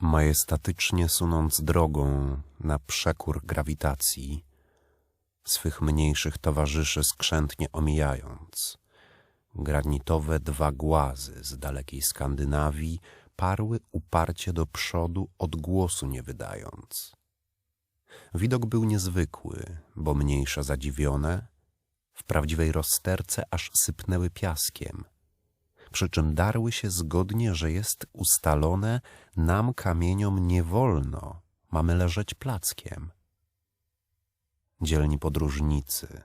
Majestatycznie sunąc drogą na przekór grawitacji, swych mniejszych towarzyszy skrzętnie omijając, granitowe dwa głazy z dalekiej Skandynawii parły uparcie do przodu, odgłosu nie wydając. Widok był niezwykły, bo mniejsze zadziwione w prawdziwej rozterce aż sypnęły piaskiem, przy czym darły się zgodnie, że jest ustalone, nam kamieniom nie wolno, mamy leżeć plackiem. Dzielni podróżnicy,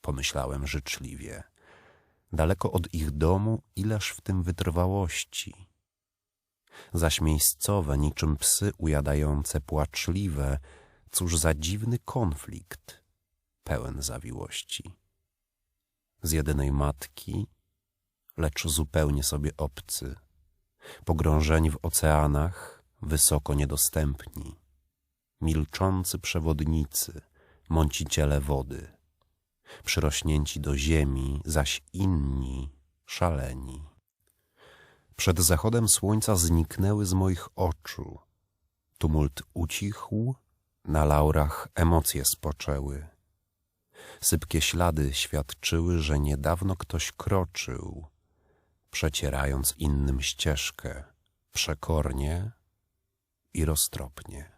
pomyślałem życzliwie, daleko od ich domu, ileż w tym wytrwałości. Zaś miejscowe, niczym psy ujadające płaczliwe, cóż za dziwny konflikt, pełen zawiłości. Z jedynej matki, lecz zupełnie sobie obcy, pogrążeni w oceanach, wysoko niedostępni, milczący przewodnicy, mąciciele wody, przyrośnięci do ziemi, zaś inni szaleni. Przed zachodem słońca zniknęły z moich oczu. Tumult ucichł, na laurach emocje spoczęły. Sypkie ślady świadczyły, że niedawno ktoś kroczył, przecierając innym ścieżkę, przekornie i roztropnie.